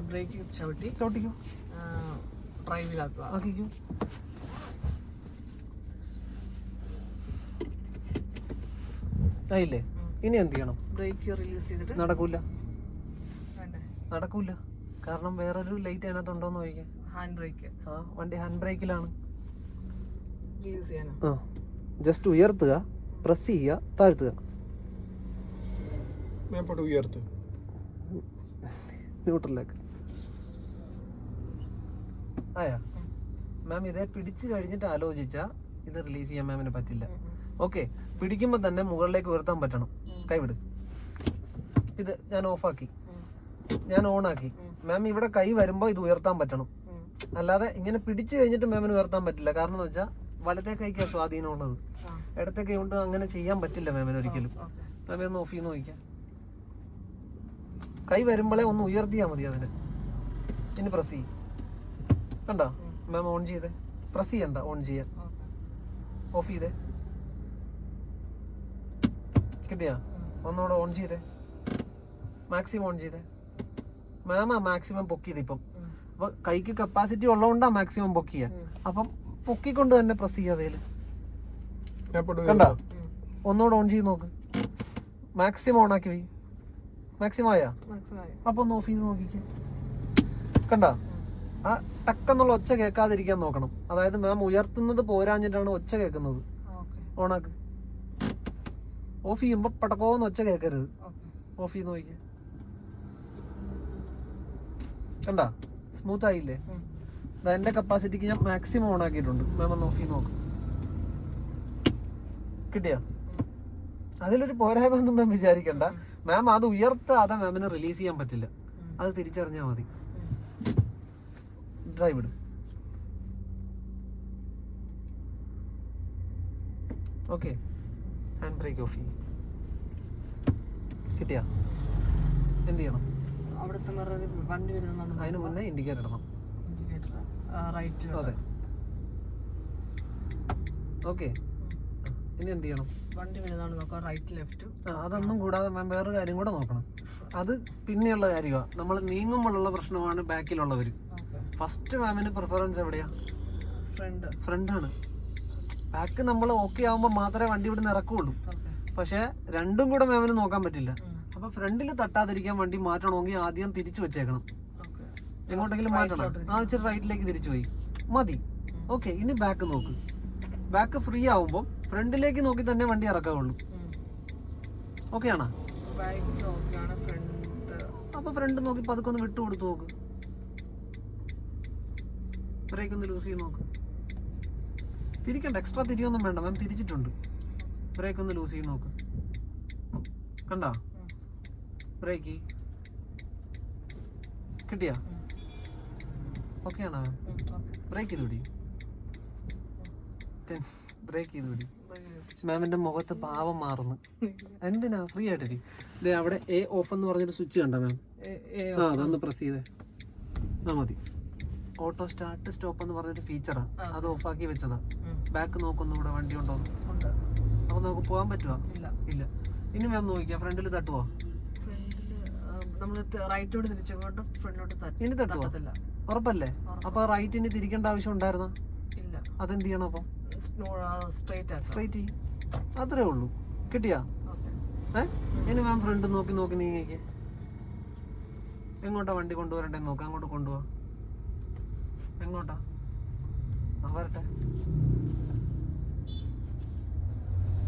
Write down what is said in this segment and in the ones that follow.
Break ചവിട്ടി. ചോട്ടിക്കോ ഡ്രൈവിലാക്കുക. ആക്കിക്കോ. ആയില്ലേ? ഇനി എന്ത് ചെയ്യണം? ബ്രേക്ക് റിലീസ് ചെയ്തിട്ട് നടക്കൂല. വേണ്ടേ? നടക്കൂല. കാരണം വേറൊരു ലൈറ്റ് അതിനകത്തുണ്ടോന്ന് ചോദിക്കാം. ഹാൻഡ് ബ്രേക്ക് ആ വണ്ടി ഹാൻഡ് ബ്രേക്കിലാണ് റിലീസ് ചെയ്യാനോ? ആ. ജസ്റ്റ് ഉയർത്തുക പ്രസ് ചെയ്യുക താഴ്ത്തുക. മേപ്പോട്ട് ഉയർത്ത്. ന്യൂട്രലിലേക്ക്. ആയാ? മാം ഇതേ പിടിച്ചു കഴിഞ്ഞിട്ട് ആലോചിച്ചാ ഇത് റിലീസ് ചെയ്യാൻ മാമിന് പറ്റില്ല. ഓക്കെ പിടിക്കുമ്പോൾ തന്നെ മുകളിലേക്ക് ഉയർത്താൻ പറ്റണം. കൈവിട്. ഇത് ഞാൻ ഓഫാക്കി. ഞാൻ ഓണാക്കി. മാം ഇവിടെ കൈ വരുമ്പോൾ ഇത് ഉയർത്താൻ പറ്റണം. അല്ലാതെ ഇങ്ങനെ പിടിച്ചു കഴിഞ്ഞിട്ട് മാമിന് ഉയർത്താൻ പറ്റില്ല. കാരണം എന്ന് വെച്ചാൽ വലത്തെ കൈക്കാണ് സ്വാധീനമുള്ളത് ഇടത്തെ കൈ കൊണ്ട് അങ്ങനെ ചെയ്യാൻ പറ്റില്ല മാമിന് ഒരിക്കലും. മാമിന് ഓഫ് ചെയ്ത് നോക്കിക്കാം. കൈ വരുമ്പോഴേ ഒന്ന് ഉയർത്തിയാ മതി അതിന്. ഇനി പ്രസ് ചെയ്യും. കണ്ടോ? മാം ഓൺ ചെയ്തേ. പ്രസ് ചെയ്യണ്ട ഓൺ ചെയ്യാൻ. ഓഫ് ചെയ്തേ. കിട്ടിയാ? ഒന്നുകൂടെ ഓൺ ചെയ്തേ. മാക്സിമം ഓൺ ചെയ്തേ. മാമാ മാക്സിമം പൊക്കിയത് ഇപ്പം. അപ്പൊ കൈക്ക് കപ്പാസിറ്റി ഉള്ളതുകൊണ്ടാ മാക്സിമം പൊക്കിയ അപ്പം പൊക്കിക്കൊണ്ട് തന്നെ പ്രസ് ചെയ്യാതെ കണ്ട? ഒന്നുകൂടെ ഓൺ ചെയ്ത് നോക്ക്. മാക്സിമം ഓൺ ആക്കി മാക്സിമം ആയാ മനസ്സിലായി അപ്പൊ ഒന്ന് ഓഫ് ചെയ്ത് നോക്കിക്കേ. കണ്ട? ആ ടക്കെന്നുള്ള ഒച്ച കേൾക്കാതിരിക്കാൻ നോക്കണം. അതായത് മാം ഉയർത്തുന്നത് പോരാഞ്ഞിട്ടാണ് ഒച്ച കേൾക്കുന്നത്. ഓണാക്ക്. ഓഫ് ചെയ്യുമ്പോ പടക്കോന്ന് ഒച്ച കേൾക്കരുത്. ഓഫ് ചെയ്ത് നോക്കിക്കേ. കണ്ട? സ്മൂത്ത് ആയില്ലേ? എന്റെ കപ്പാസിറ്റിക്ക് ഞാൻ മാക്സിമം ഓൺ ആക്കിയിട്ടുണ്ട്. മാം ഒന്ന് ഓഫ് ചെയ്ത് നോക്ക്. കിട്ടിയോ? അതിലൊരു പോരായ്മ ഒന്നും മാം വിചാരിക്കണ്ട. മാം അത് ഉയർത്താതെ മാമിന് റിലീസ് ചെയ്യാൻ പറ്റില്ല. അത് തിരിച്ചറിഞ്ഞാൽ മതി. ഡ്രൈവ് ഇടും. ഓക്കെ ഹാൻഡ് ബ്രേക്ക് ഓഫ് ചെയ്യും. കിട്ടിയാ? എന്ത് ചെയ്യണം? അവിടുത്തെ വണ്ടി വരുന്നതാണ് അതിന് മുന്നേ ഇൻഡിക്കേറ്റർ ഇടണം. ഇൻഡിക്കേറ്റർ റൈറ്റ് അതെ. ഓക്കെ ഇനി എന്ത് ചെയ്യണം? വണ്ടി വരുന്നതാണ് നോക്കാം റൈറ്റ് ലെഫ്റ്റ് അതൊന്നും കൂടാതെ മാം വേറൊരു കാര്യം കൂടെ നോക്കണം. അത് പിന്നെയുള്ള കാര്യമാണ് നമ്മൾ നീങ്ങുമ്പോഴുള്ള പ്രശ്നമാണ് ബാക്കിലുള്ളവർ ഫസ്റ്റ് മാമിന് പ്രിഫറൻസ് എവിടെയാ? ഫ്രണ്ട് ഫ്രണ്ടാണ് ബാക്ക് നമ്മൾ ഓക്കെ ആവുമ്പോൾ മാത്രമേ വണ്ടി ഇവിടെ നിന്ന് ഇറക്കുള്ളൂ പക്ഷേ രണ്ടും കൂടെ മാമിന് നോക്കാൻ പറ്റില്ല. അപ്പൊ ഫ്രണ്ടിൽ തട്ടാതിരിക്കാൻ വണ്ടി മാറ്റണമെങ്കിൽ ആദ്യം തിരിച്ചു വെച്ചേക്കണം. എങ്ങോട്ടെങ്കിലും മാറ്റണം. ആ ഇച്ചിരി റൈറ്റിലേക്ക് തിരിച്ചു പോയി. മതി. ഓക്കെ ഇനി ബാക്ക് നോക്ക്. ബാക്ക് ഫ്രീ ആവുമ്പോൾ ഫ്രണ്ടിലേക്ക് നോക്കി തന്നെ വണ്ടി ഇറക്കാവുള്ളൂ. ഓക്കെ ആണോ? അപ്പൊ ഫ്രണ്ട് നോക്കി പതുക്കെ ഒന്ന് വിട്ടു കൊടുത്തു നോക്ക്. ബ്രേക്ക് ഒന്ന് ലൂസ് ചെയ്ത് നോക്ക്. തിരിക്കണ്ട എക്സ്ട്രാ തിരിയൊന്നും വേണ്ട. മാം തിരിച്ചിട്ടുണ്ട്. ബ്രേക്ക് ഒന്ന് ലൂസ് ചെയ്ത് നോക്ക്. കണ്ടോ? ബ്രേക്ക് കിട്ടിയാ? ഓക്കെ ആണോ? ബ്രേക്ക് ചെയ്ത് പിടി ബ്രേക്ക് ചെയ്ത് പിടി മാമിന്റെ മുഖത്ത് പാവം മാറുന്നു. എന്തിനാ? ഫ്രീ ആയിട്ടിരി. ദേ അവിടെ എ ഓഫ് എന്ന് പറഞ്ഞൊരു സ്വിച്ച് കണ്ടോ മാം? ആ അതൊന്ന് പ്രസ് ചെയ്തേ. ആ മതി. ഓട്ടോ സ്റ്റാർട്ട് സ്റ്റോപ്പ് എന്ന് പറഞ്ഞൊരു ഫീച്ചറാ അത് ഓഫാക്കി വെച്ചതാ. ബാക്ക് നോക്കുന്നു ഇവിടെ വണ്ടി ഉണ്ടോ? അപ്പൊ നമുക്ക് പോകാൻ പറ്റുമോ ഇല്ല. ഇനി മാം നോക്കിയാ ഫ്രണ്ടിൽ തട്ടുവോ? റൈറ്റോട് ഫ്രണ്ടിലോട്ട് ഇനി തട്ടുവോ? ഉറപ്പല്ലേ? അപ്പൊ ഇനി തിരിക്കേണ്ട ആവശ്യം ഉണ്ടായിരുന്നോ? ഇല്ല. അതെന്ത് ചെയ്യണം അപ്പം? സ്ട്രൈറ്റ് അത്രേ ഉള്ളൂ. കിട്ടിയാ? ഏ? ഇനി മാം ഫ്രണ്ട് നോക്കി നോക്കി നീങ്ങിക്ക് എങ്ങോട്ടാ വണ്ടി കൊണ്ടുവരണ്ടേ നോക്കാം. അങ്ങോട്ട് കൊണ്ടുപോവാ എങ്ങോട്ടാ? ആ വരട്ടെ.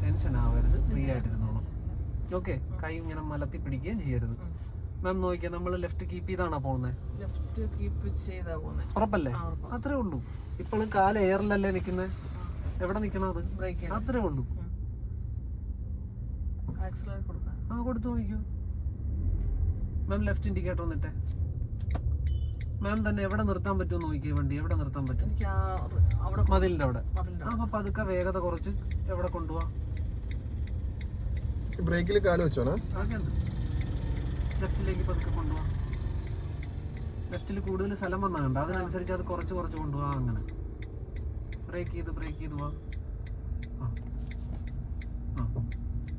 ടെൻഷൻ ആവരുത്. ഫ്രീ ആയിട്ടിരുന്നോളാം. ഓക്കെ കൈ ഇങ്ങനെ മലത്തി പിടിക്കുകയും ചെയ്യരുത്. മാം നോക്കിയാ നമ്മൾ ലെഫ്റ്റ് കീപ്പ് ചെയ്താണോ പോകുന്നത് ലെഫ്റ്റ് കീപ്പ് ചെയ്താ പോകുന്നത് ഉറപ്പല്ലേ? അത്രേ ഉള്ളൂ. ഇപ്പോഴും കാല എയറിലല്ലേ നിൽക്കുന്നത് എവിടെ നിൽക്കണം അത് ബ്രേക്ക് അത്രേ ഉള്ളൂ. ആ കൊടുത്തു നോക്കൂ മാം ലെഫ്റ്റ് ഇൻഡിക്കേറ്റർ വന്നിട്ടെ. മാം തന്നെ എവിടെ നിർത്താൻ പറ്റുമോ നോക്കിയേ വണ്ടി. എവിടെ നിർത്താൻ പറ്റും? ആ അവിടെ മതിലിന്റെ അവിടെ. അപ്പൊ പതുക്കെ വേഗത കുറച്ച് എവിടെ കൊണ്ടുപോവാ? ബ്രേക്കിൽ കാൽ വെച്ചോണേ? അതൊക്കെ ലെഫ്റ്റിലേക്ക് പതുക്കെ കൊണ്ടുപോവാ. ലെഫ്റ്റിൽ കൂടുതൽ സ്ഥലം വന്നാ കണ്ട? അതിനനുസരിച്ച് അത് കുറച്ച് കുറച്ച് കൊണ്ടുപോവാ അങ്ങനെ. ബ്രേക്ക് ചെയ്ത് ബ്രേക്ക് ചെയ്ത് വാ. ആ. ആ.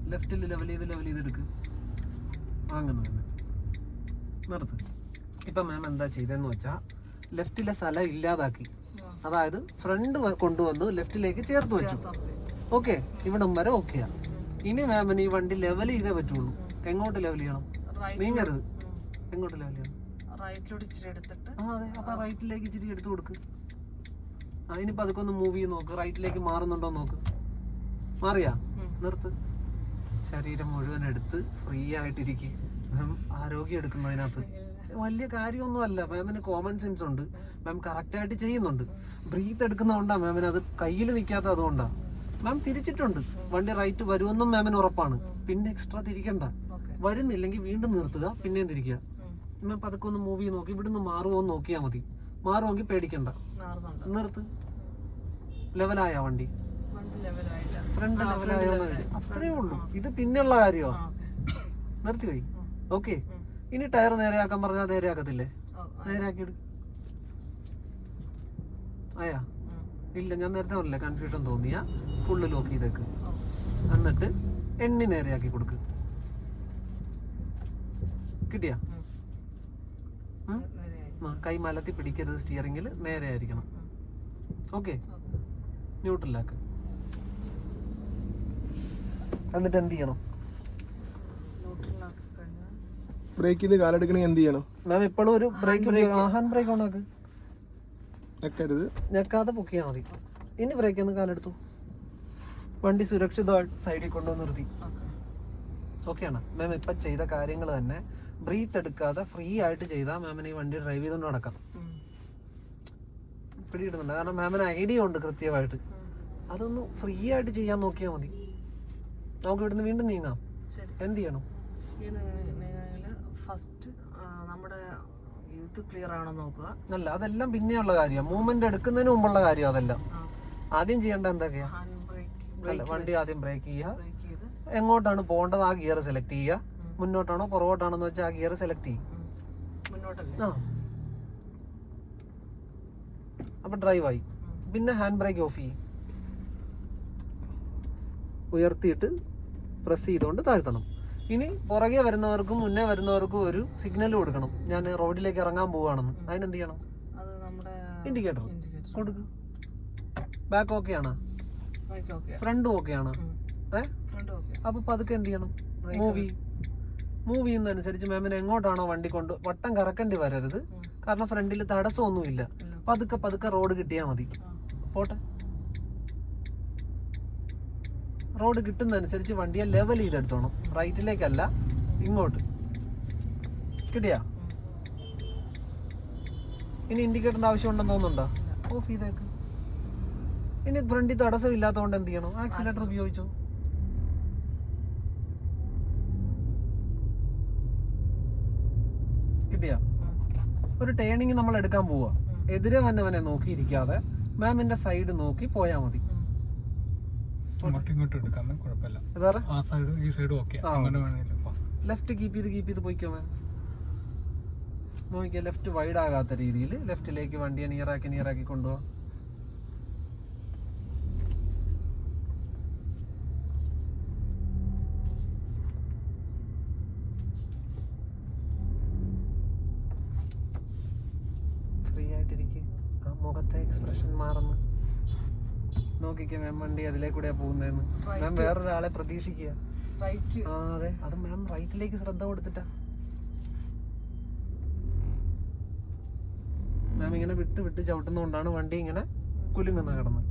ലെഫ്റ്റിൽ ലെവൽ ചെയ്ത് ലെവൽ ചെയ്ത് എടുക്ക്. ആ, അങ്ങനെ തന്നെ. നിർത്ത്. ഇപ്പൊ മാം എന്താ ചെയ്തെന്ന് വെച്ചാൽ ലെഫ്റ്റിലെ സ്ഥലം ഇല്ലാതാക്കി. അതായത് ഫ്രണ്ട് കൊണ്ടുവന്ന് ലെഫ്റ്റിലേക്ക് ചേർത്ത് വെച്ചു. ഓക്കെ ഇവിടം വരെ ഓക്കെയാണ് ഇനി മാമിന് ഈ വണ്ടി ലെവൽ ചെയ്തേ പറ്റുള്ളൂ. എങ്ങോട്ട് ലെവൽ ചെയ്യണം? നീങ്ങരുത്. എങ്ങോട്ട് ലെവൽ ചെയ്യണം? റൈറ്റിലോട്ട് ഇച്ചിരി എടുത്തിട്ട്. ആ അതെ. അപ്പൊ റൈറ്റിലേക്ക് ഇച്ചിരി എടുത്തു കൊടുക്ക്. ആ ഇനിയിപ്പോ അതൊക്കെ ഒന്ന് മൂവ് ചെയ്ത് നോക്ക്. റൈറ്റിലേക്ക് മാറുന്നുണ്ടോ നോക്ക്. മാറിയാ? നിർത്ത്. ശരീരം മുഴുവൻ എടുത്ത് ഫ്രീ ആയിട്ടിരിക്കുക മാം ആരോഗ്യം എടുക്കുന്നതിനകത്ത് വലിയ കാര്യമൊന്നും അല്ല മാമിന് കോമൺ സെൻസ് ഉണ്ട്. മാം കറക്റ്റായിട്ട് ചെയ്യുന്നുണ്ട്. ബ്രീത്ത് എടുക്കുന്നതുകൊണ്ടാണ് മാമിന് അത് കയ്യിൽ നിൽക്കാത്ത അതുകൊണ്ടാണ് മാം തിരിച്ചിട്ടുണ്ട്. വണ്ടി റൈറ്റ് വരുമെന്നും മാമിന് ഉറപ്പാണ്. പിന്നെ എക്സ്ട്രാ തിരിക്കണ്ട. വരുന്നില്ലെങ്കിൽ വീണ്ടും നിർത്തുക പിന്നെയും തിരിക്കുക. മാം പതുക്കെ ഒന്ന് മൂവ് ചെയ്ത് നോക്കി. ഇവിടുന്ന് മാറുമോ എന്ന് നോക്കിയാൽ മതി. മാറുമെങ്കിൽ പേടിക്കണ്ട. നിർത്ത്. ലെവലായ വണ്ടി? ഫ്രണ്ട് ലെവലായ അത്രേ ഉള്ളൂ. ഇത് പിന്നെയുള്ള കാര്യമാ കാര്യമാണ് ഓക്കെ. ഇനി ടയർ നേരെയാക്കാൻ പറഞ്ഞാൽ നേരെയാക്കത്തില്ലേ. നേരെയാക്കിയിട് ആയാ? ഇല്ല ഞാൻ നേരത്തെ പറഞ്ഞില്ല കൺഫ്യൂഷൻ തോന്നിയ ഫുള്ള് ലോക്ക് ചെയ്തേക്ക്. എന്നിട്ട് എണ്ണി നേരെയാക്കി കൊടുക്ക്. കിട്ടിയാ? കൈ മലത്തി പിടിക്കരുത് സ്റ്റിയറിംഗിൽ നേരെ ആയിരിക്കണം ഓക്കെ. ന്യൂട്രലാക്ക്. എന്നിട്ട് എന്ത് ചെയ്യണം? ബ്രേക്ക് ചെയ്ത് കാലെടുക്കണമെങ്കിൽ എന്ത് ചെയ്യണം? മാം ഇപ്പോഴും ഒരു ബ്രേക്ക് ഹാൻഡ് ബ്രേക്ക് ഓൺ ആക്ക്. ഞെക്കരുത്. ഞെക്കാതെ പൊക്കിയാൽ മതി. ഇനി ബ്രേക്ക് ഒന്ന് കാലെടുത്തു വണ്ടി സുരക്ഷിതമായിട്ട് സൈഡിൽ കൊണ്ടുവന്ന് നിർത്തി. ഓക്കെ ഓക്കെയാണ് മാം ഇപ്പം ചെയ്ത കാര്യങ്ങൾ തന്നെ ബ്രീത്ത് എടുക്കാതെ ഫ്രീ ആയിട്ട് ചെയ്താൽ മാമിന് ഈ വണ്ടി ഡ്രൈവ് ചെയ്തുകൊണ്ട് നടക്കാം. പിടിയിടുന്നുണ്ട്. കാരണം മാമിന് ഐഡിയ ഉണ്ട് കൃത്യമായിട്ട്. അതൊന്ന് ഫ്രീ ആയിട്ട് ചെയ്യാൻ നോക്കിയാൽ മതി. നമുക്ക് ഇവിടുന്ന് വീണ്ടും നീങ്ങാം. എന്ത് ചെയ്യണം? ഫസ്റ്റ് നമ്മുടെ യൂത്ത് ക്ലിയർ ആണോ നോക്കുക. അല്ല അതെല്ലാം പിന്നെയുള്ള കാര്യമാണ് മൂവ്മെന്റ് എടുക്കുന്നതിന് മുമ്പുള്ള കാര്യം അതെല്ലാം. ആദ്യം ചെയ്യേണ്ട എന്തൊക്കെയാ? അല്ല വണ്ടി ആദ്യം ബ്രേക്ക് ചെയ്യുക. എങ്ങോട്ടാണ് പോകേണ്ടത്? ആ ഗിയർ സെലക്ട് ചെയ്യുക. മുന്നോട്ടാണോ പുറകോട്ടാണോ എന്ന് വെച്ചാൽ ആ ഗിയർ സെലക്ട് ചെയ്യും. മുന്നോട്ടല്ലേ? ആ. അപ്പൊ ഡ്രൈവ് ആയി. പിന്നെ ഹാൻഡ് ബ്രേക്ക് ഓഫ് ചെയ്യും. ഉയർത്തിയിട്ട് പ്രസ് ചെയ്തുകൊണ്ട് താഴ്ത്തണം. ഇനി പുറകെ വരുന്നവർക്കും മുന്നേ വരുന്നവർക്കും ഒരു സിഗ്നൽ കൊടുക്കണം. ഞാൻ റോഡിലേക്ക് ഇറങ്ങാൻ പോവുകയാണെന്ന് അതിനെന്ത് ചെയ്യണം? ഇൻഡിക്കേറ്റർ കൊടുക്കും. ബാക്ക് ഓക്കെ ആണ്? ഫ്രണ്ട് ഓക്കെ ആണ്? ഏ? അപ്പൊ പതുക്കെ എന്ത് ചെയ്യണം? മൂവി മൂവ് ചെയ്യുന്നതനുസരിച്ച് മാമിന് എങ്ങോട്ടാണോ വണ്ടി കൊണ്ട് വട്ടം കറക്കേണ്ടി വരരുത്. കാരണം ഫ്രണ്ടിൽ തടസ്സമൊന്നുമില്ല. പതുക്കെ പതുക്കെ റോഡ് കിട്ടിയാൽ മതി. പോട്ടെ. റോഡ് കിട്ടുന്നതനുസരിച്ച് വണ്ടിയെ ലെവൽ ചെയ്തെടുത്തോണം. റൈറ്റിലേക്കല്ല ഇങ്ങോട്ട്. കിട്ടിയാ? ഇനി ഇൻഡിക്കേറ്ററിന്റെ ആവശ്യം ഉണ്ടെന്ന് തോന്നുന്നുണ്ടോ ഓഫ് ചെയ്തേക്ക്. ഇനി ഫ്രണ്ടിൽ തടസ്സം ഇല്ലാത്തതുകൊണ്ട് എന്ത് ചെയ്യണം? ആക്സിലേറ്റർ ഉപയോഗിച്ചു? കിട്ടിയാ? ഒരു ടേണിങ് നമ്മൾ എടുക്കാൻ പോവാ. എതിരെ വന്നവനെ നോക്കിയിരിക്കാതെ മാമിന്റെ സൈഡ് നോക്കി പോയാൽ മതി. ഇങ്ങോട്ടും എടുക്കാൻ കുഴപ്പമില്ല. വേറെ? ആ സൈഡ് ഈ സൈഡ് ഓക്കെ. അങ്ങനെ. ലെഫ്റ്റ് കീപ്പ് ചെയ്ത് കീപ്പ് ചെയ്ത് പോയിക്കോ മാം? നോക്കിയാൽ ലെഫ്റ്റ് വൈഡ് ആകാത്ത രീതിയിൽ ലെഫ്റ്റിലേക്ക് വണ്ടിയെ നിയറാക്കി നിയറാക്കി കൊണ്ടുപോവാ ഫ്രീ ആയിട്ടിരിക്കും ആ മുഖത്തെ എക്സ്പ്രഷൻ മാറുന്നു നോക്കിക്കേ മാം വണ്ടി അതിലേ കൂടെയാ പോകുന്നതെന്ന്. മാം വേറൊരാളെ പ്രതീക്ഷിക്കുക. റൈറ്റ് ആ അതെ. അത് മാം റൈറ്റിലേക്ക് ശ്രദ്ധ കൊടുത്തിട്ടാ. മാം ഇങ്ങനെ വിട്ട് വിട്ട് ചവിട്ടുന്നതുകൊണ്ടാണ് വണ്ടി ഇങ്ങനെ കുലുങ്ങുന്ന കിടന്ന്.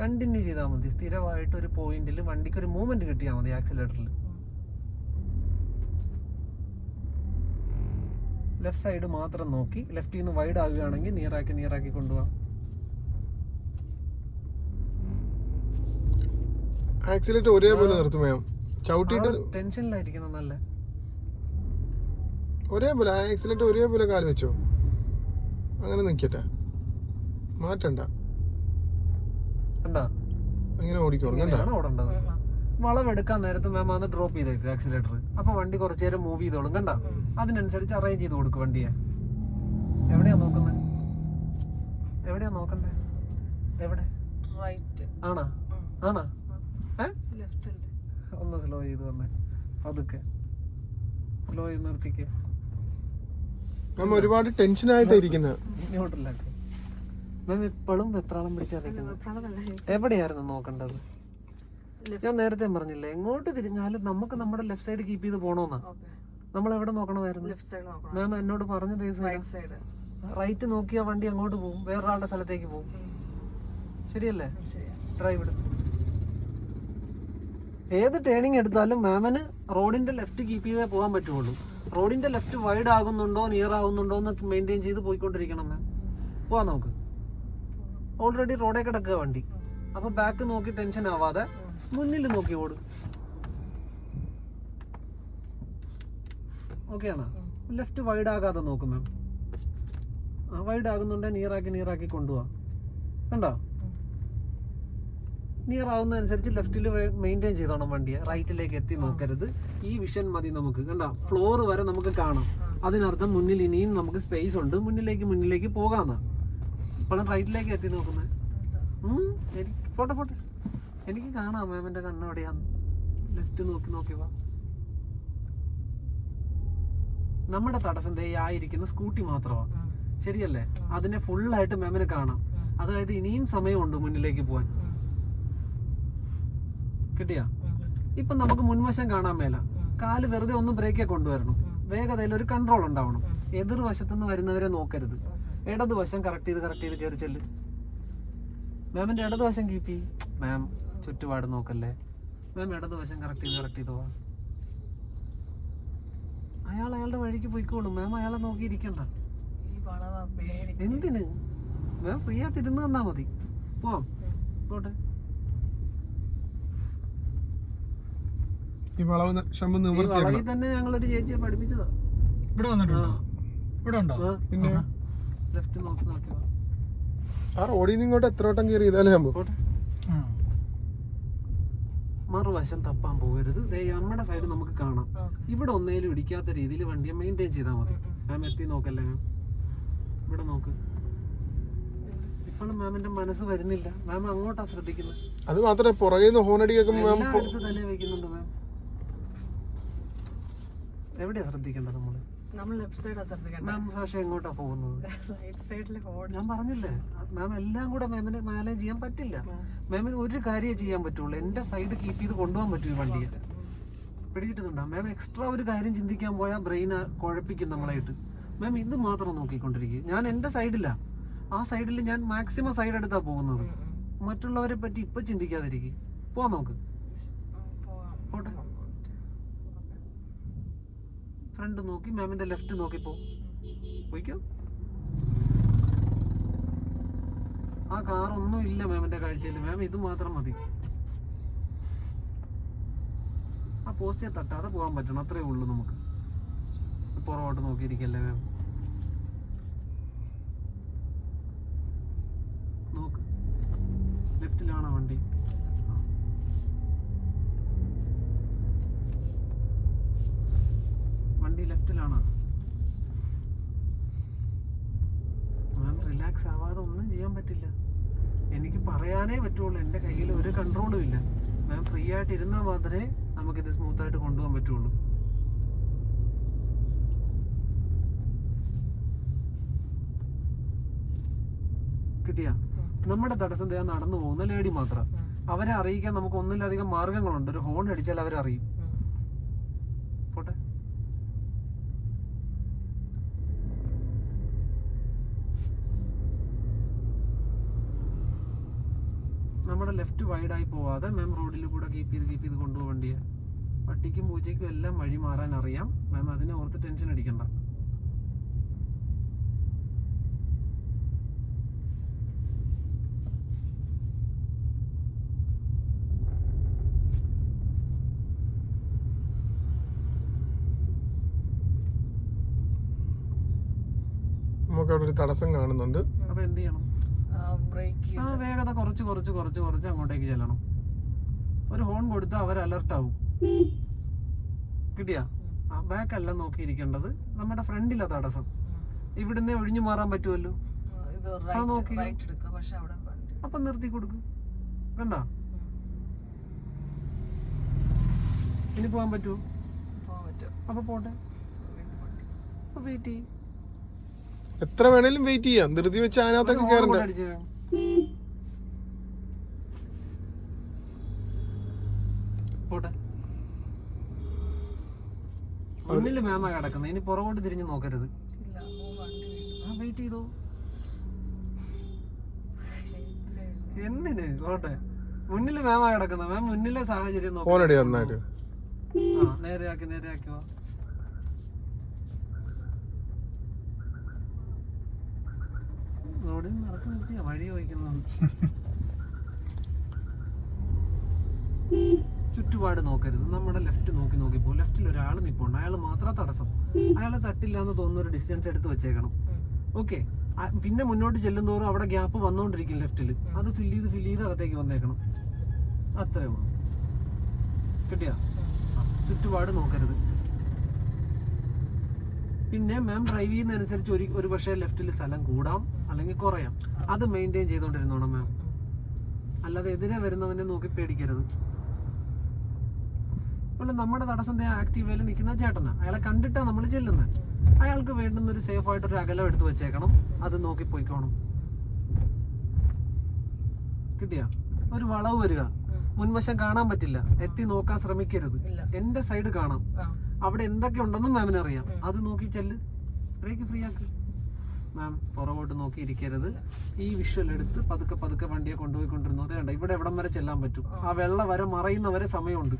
കണ്ടിന്യൂ ചെയ്താൽ മതി. സ്ഥിരമായിട്ട് ഒരു പോയിന്റിൽ വണ്ടിക്ക് ഒരു മൂവ്മെന്റ് കിട്ടിയാൽ മതി ആക്സിലേറ്ററിൽ ലെഫ്റ്റ് സൈഡ് മാത്രം നോക്കി ലെഫ്റ്റിൽ നിന്ന് വൈഡ് ആകുകയാണെങ്കിൽ നിയറാക്കി നിയറാക്കി കൊണ്ടുപോകാം ആക്സിലേറ്റ് ഒരേപോലെ നിർത്തും മാം ചവിട്ടിട്ട് ടെൻഷനിലായിരിക്കണം നല്ല. ഒരേപോലെ ആക്സിലേറ്റർ ഒരേപോലെ കാൽ വെച്ചോ. അങ്ങനെ നിൽക്കട്ടെ മാറ്റണ്ട. കണ്ടാ? അങ്ങനെ ഓടിക്കോളും കണ്ട? വളവെടുക്കാൻ നേരത്ത് മാം അത് ഡ്രോപ്പ് ചെയ്തേക്ക് ആക്സിലേറ്റർ അപ്പൊ വണ്ടി കുറച്ചു നേരം മൂവ് ചെയ്തോളും കണ്ട? അതിനനുസരിച്ച് അറേഞ്ച് ചെയ്ത് കൊടുക്കും വണ്ടിയെ. എവിടെയാ നോക്കുന്നത് എവിടെയാ നോക്കണ്ടേ? എവിടെ? ആണോ? ആണോ? ഒന്ന് സ്ലോ ചെയ്ത് വന്നേ. പതുക്കെ. സ്ലോ ചെയ്ത് നിർത്തിക്കേ. മാം ഒരുപാട് ടെൻഷൻ ഇരിക്കുന്നത് ഇങ്ങോട്ടില്ലാട്ടെ മാം ഇപ്പോഴും വെപ്രാളം പിടിച്ചാ നിൽക്കുന്നത് എവിടെയായിരുന്നു നോക്കേണ്ടത്? ഞാൻ നേരത്തെ പറഞ്ഞില്ലേ എങ്ങോട്ട് തിരിഞ്ഞാലും നമുക്ക് നമ്മുടെ ലെഫ്റ്റ് സൈഡ് കീപ്പ് ചെയ്ത് പോണോന്നാ. നമ്മൾ എവിടെ നോക്കണമായിരുന്നു? ലെഫ്റ്റ് സൈഡ് നോക്കണം. മാം എന്നോട് പറഞ്ഞത് റൈറ്റ് സൈഡ് റൈറ്റ് നോക്കിയാ വണ്ടി അങ്ങോട്ട് പോകും വേറൊരാളുടെ സ്ഥലത്തേക്ക് പോകും. ശരിയല്ലേ? ശരിയാ. ഡ്രൈവ് എടുത്തു. ഏത് ടേണിംഗ് എടുത്താലും മാമിന് റോഡിന്റെ ലെഫ്റ്റ് കീപ്പ് ചെയ്തേ പോകാൻ പറ്റുള്ളൂ. റോഡിന്റെ ലെഫ്റ്റ് വൈഡ് ആകുന്നുണ്ടോ നിയർ ആകുന്നുണ്ടോ എന്ന് മെയിന്റെയിൻ ചെയ്ത് പോയിക്കൊണ്ടിരിക്കണം മാം. പോവാം നോക്ക് ഓൾറെഡി റോഡേ കിടക്കുക വണ്ടി. അപ്പൊ ബാക്ക് നോക്കി ടെൻഷൻ ആവാതെ മുന്നിൽ നോക്കി ഓടും. ഓക്കെ ആണോ? ലെഫ്റ്റ് വൈഡ് ആകാതെ നോക്കും മാം. ആ വൈഡ് ആകുന്നുണ്ടെങ്കിൽ നിയറാക്കി നിയറാക്കി കൊണ്ടുപോവാ. കണ്ടോ? നിയർ ആവുന്നതനുസരിച്ച് ലെഫ്റ്റിൽ മെയിന്റെയിൻ ചെയ്തോണം വണ്ടിയെ. റൈറ്റിലേക്ക് എത്തി നോക്കരുത്. ഈ വിഷൻ മതി നമുക്ക്. കണ്ടോ? ഫ്ലോർ വരെ നമുക്ക് കാണാം. അതിനർത്ഥം മുന്നിൽ ഇനിയും നമുക്ക് സ്പേസ് ഉണ്ട്. മുന്നിലേക്ക് മുന്നിലേക്ക് പോകാമെന്നാ ഇപ്പോഴും റൈറ്റിലേക്ക് എത്തി നോക്കുന്നത് എനിക്ക് പോട്ടെ പോട്ടെ. എനിക്ക് കാണാം മാമിന്റെ കണ്ണ് എവിടെയാന്ന് ലെഫ്റ്റ് നോക്കി നോക്കി വാ. നമ്മുടെ തടസ്സം ദേ ആയിരിക്കുന്ന സ്കൂട്ടി മാത്രമാണ് ശരിയല്ലേ? അതിനെ ഫുള്ളായിട്ട് മാമിന് കാണാം. അതായത് ഇനിയും സമയമുണ്ട് മുന്നിലേക്ക് പോവാൻ. കിട്ടിയാ? ഇപ്പൊ നമുക്ക് മുൻവശം കാണാൻ മേല. കാൽ വെറുതെ ഒന്ന് ബ്രേക്കെ കൊണ്ടുവരണം. വേഗതയിൽ ഒരു കൺട്രോൾ ഉണ്ടാവണം. എതിർവശത്തുനിന്ന് വരുന്നവരെ നോക്കരുത്. ഇടതുവശം കറക്റ്റ് ചെയ്ത് കറക്റ്റ് ചെയ്ത് കയറി ചെല്ല്. മാമിന്റെ ഇടതുവശം കീപ്പ് ചെയ് മാം ചുറ്റുപാട് നോക്കല്ലേ? മാം ഇടതുവശം കറക്റ്റ് ചെയ്ത് കറക്റ്റ് ചെയ്ത്? പോവാ അയാൾ അയാളുടെ വഴിക്ക് പോയിക്കോളും. മാം അയാളെ നോക്കിയിരിക്കണ്ട എന്തിന്? മാം ഫ്രീ ആയിട്ട് ഇരുന്ന് തന്നാ മതി. പോവാം. പോട്ടെ. ഈ വളവ് ശമ്പ് നിവൃത്തിയാക്കണം തന്നെ ഞങ്ങളൊരു ചേച്ചിയെ പഠിപ്പിച്ചതാ. ഇവിടെ വന്നിട്ടുണ്ടോ? ഇവിടെ ഉണ്ടോ? പിന്നെ? ലെഫ്റ്റ് നോക്കി നോക്കി ആ റോഡിൽ നിന്ന് ഇങ്ങോട്ട് എത്ര വട്ടം കയറി ഇതല്ലേ പോട്ടെ. മറുവശം തപ്പാൻ പോകരുത്. ദേ നമ്മുടെ സൈഡ് നമുക്ക് കാണാം. ഇവിടെ ഒന്നേലും ഇടിക്കാത്ത രീതിയിൽ വണ്ടിയെ മെയിന്റെയിൻ ചെയ്താൽ മതി. മാം എത്തി നോക്കല്ലേ മാം? ഇവിടെ നോക്ക്. ഇപ്പോഴും മാമിന്റെ മനസ്സ് വരുന്നില്ല. മാം അങ്ങോട്ടാ ശ്രദ്ധിക്കുന്നത്. അത് മാത്രമേ പുറകെ നിന്ന് ഹോണടി കേൾക്കുമ്പോൾ മാം അടുത്ത് തന്നെ വെക്കുന്നുണ്ട് മാം. എവിടെയാ ശ്രദ്ധിക്കേണ്ടത് നമ്മൾ നമ്മൾ ലെഫ്റ്റ് സൈഡാ ശ്രദ്ധിക്കണ്ട മാം പക്ഷെ എങ്ങോട്ടാ പോകുന്നത്? റൈറ്റ് സൈഡിൽ ഞാൻ പറഞ്ഞില്ലേ മാം എല്ലാം കൂടെ മാമിന് മാനേജ് ചെയ്യാൻ പറ്റില്ല. മാമിന് ഒരു കാര്യം ചെയ്യാൻ പറ്റുള്ളൂ. എന്റെ സൈഡ് കീപ്പ് ചെയ്ത് കൊണ്ടുപോകാൻ പറ്റും ഈ വണ്ടിയെ. പിടികിട്ടുന്നുണ്ടോ? മാം എക്സ്ട്രാ ഒരു കാര്യം ചിന്തിക്കാൻ പോയാൽ ബ്രെയിൻ കുഴപ്പിക്കും നമ്മളായിട്ട്. മാം ഇത് മാത്രം നോക്കിക്കൊണ്ടിരിക്കുക. ഞാൻ എന്റെ സൈഡില്ല ആ സൈഡിൽ ഞാൻ മാക്സിമം സൈഡ് എടുത്താ പോകുന്നത്. മറ്റുള്ളവരെ പറ്റി ഇപ്പൊ ചിന്തിക്കാതിരിക്കും. പോവാൻ നോക്ക്. പോട്ടെ. ഫ്രണ്ട് നോക്കി മാമിന്റെ ലെഫ്റ്റ് നോക്കി പോ. പോയിക്കോ. ആ കാർ ഒന്നും ഇല്ല മാമിന്റെ കാഴ്ചയിൽ മാം ഇത് മാത്രം മതി. ആ പോസ്റ്റേ തട്ടാതെ പോകാൻ പറ്റണം. അത്രേ ഉള്ളൂ നമുക്ക്. പുറകോട്ട് നോക്കിയിരിക്കല്ലേ മാം നോക്ക് ലെഫ്റ്റിലാണോ വണ്ടി ആ. വണ്ടി ലെഫ്റ്റിലാണോ മാം റിലാക്സ് ആവാതെ ഒന്നും ചെയ്യാൻ പറ്റില്ല. എനിക്ക് പറയാനേ പറ്റുള്ളൂ. എന്റെ കയ്യിൽ ഒരു കൺട്രോളും ഇല്ല. മാം ഫ്രീ ആയിട്ട് ഇരുന്നാൽ മാത്രമേ നമുക്കിത് സ്മൂത്ത് ആയിട്ട് കൊണ്ടുപോകാൻ പറ്റുള്ളൂ. കിട്ടിയ? നമ്മുടെ തടസ്സം നടന്നു പോകുന്ന ലേഡി മാത്രം. അവരെ അറിയിക്കാൻ നമുക്ക് ഒന്നിലധികം മാർഗങ്ങളുണ്ട് ഒരു ഹോൺ അടിച്ചാൽ അവരറിയും പോട്ടെ നമ്മുടെ ലെഫ്റ്റ് വൈഡായി പോവാതെ മാം റോഡിൽ കൂടെ കീപ്പ് ചെയ്ത് കീപ്പ് ചെയ്ത് കൊണ്ടുപോകും വണ്ടിയെ. പട്ടിക്കും പൂച്ചയ്ക്കും എല്ലാം വഴി മാറാൻ അറിയാം. മാം അതിനെ ഓർത്ത് ടെൻഷൻ അടിക്കണ്ട. നമുക്ക് അവിടെ ഒരു തടസ്സം കാണുന്നുണ്ട്. അപ്പൊ എന്ത് ചെയ്യണം? ബ്രേക്ക് ആ വേഗത കുറച്ച് കുറച്ച് കുറച്ച് കുറച്ച് അങ്ങോട്ടേക്ക് ചെല്ലണം. ഒരു ഹോൺ കൊടുത്താൽ അവർ അലർട്ട് ആവും. കിട്ടിയാ? ആ ബാക്ക് അല്ല നോക്കിയിരിക്കേണ്ടത്. നമ്മുടെ ഫ്രണ്ടിലാ തടസ്സം. ഇവിടുന്ന് ഒഴിഞ്ഞു മാറാൻ പറ്റുമല്ലോ? അപ്പൊ നിർത്തി കൊടുക്കും. വേണ്ട? ഇനി പോകാൻ പറ്റുമോ? അപ്പൊ പോട്ടെ. വെയിറ്റ് ചെയ്യും. എത്ര വേണേലും വെയിറ്റ് ചെയ്യാം. ധൃതി വെച്ച് അതിനകത്തൊക്കെ കേറണ്ട? കയറണ്ട മുന്നിൽ മേമ കിടക്കുന്നത് ഇനി പുറകോട്ട് തിരിഞ്ഞു നോക്കരുത്. വെയിറ്റ് ചെയ്തോ. എന്തിന്? കോട്ടെ മുന്നിൽ മേമ കിടക്കുന്നത് മാം മുന്നിലെ സാഹചര്യം നോക്ക്. നേരെയാക്കി നേരെയാക്കി വാ. റോഡിൽ നടക്ക് നിർത്തിയാ വഴി ചോദിക്കുന്നത് ചുറ്റുപാട് നോക്കരുത്. നമ്മുടെ ലെഫ്റ്റ് നോക്കി നോക്കി പോകും ലെഫ്റ്റിൽ ഒരാൾ നിപ്പുണ്ട്. അയാൾ മാത്രം തടസ്സം. അയാളെ തട്ടില്ല എന്ന് തോന്നുന്ന ഒരു ഡിസ്റ്റൻസ് എടുത്ത് വെച്ചേക്കണം. ഓക്കെ പിന്നെ മുന്നോട്ട് ചെല്ലുന്തോറും അവിടെ ഗ്യാപ്പ് വന്നുകൊണ്ടിരിക്കും ലെഫ്റ്റിൽ അത് ഫില്ല് ചെയ്ത് ഫില്ല് ചെയ്ത് അകത്തേക്ക് വന്നേക്കണം. അത്രേ ഉള്ളൂ. കിട്ടിയാ? ചുറ്റുപാട് നോക്കരുത്. പിന്നെ മാം ഡ്രൈവ് ചെയ്യുന്നതനുസരിച്ച് ഒരു ഒരു പക്ഷേ ലെഫ്റ്റിൽ സ്ഥലം കൂടാം. അല്ലെങ്കിൽ കുറയാം. അത് മെയിന്റെയിൻ ചെയ്തുകൊണ്ടിരുന്നോണം മാം അല്ലാതെ എതിരെ വരുന്നവനെ നോക്കി പേടിക്കരുത്. അതുപോലെ നമ്മുടെ തടസ്സം ആക്റ്റീവയിൽ നിൽക്കുന്ന ചേട്ടനാ. അയാളെ കണ്ടിട്ടാണ് നമ്മൾ ചെല്ലുന്നത് അയാൾക്ക് വേണ്ടുന്ന ഒരു സേഫ് ആയിട്ട് ഒരു അകലം എടുത്തു വെച്ചേക്കണം. അത് നോക്കി പോയിക്കോണം. കിട്ടിയ? ഒരു വളവ് വരിക. മുൻവശം കാണാൻ പറ്റില്ല. എത്തി നോക്കാൻ ശ്രമിക്കരുത്. എന്റെ സൈഡ് കാണാം. അവിടെ എന്തൊക്കെ ഉണ്ടെന്നും മാമിനറിയാം അത് നോക്കി ചെല്ല്. ബ്രേക്ക് ഫ്രീ ആക്ക്. മാം പുറകോട്ട് നോക്കി ഇരിക്കരുത് ഈ വിഷ്വൽ എടുത്ത് പതുക്കെ പതുക്കെ വണ്ടിയെ കൊണ്ടുപോയിക്കൊണ്ടിരുന്നു. അതേ ഇവിടെ എവിടം വരെ ചെല്ലാൻ പറ്റും. ആ വെള്ള വരെ മറയുന്നവരെ സമയമുണ്ട്.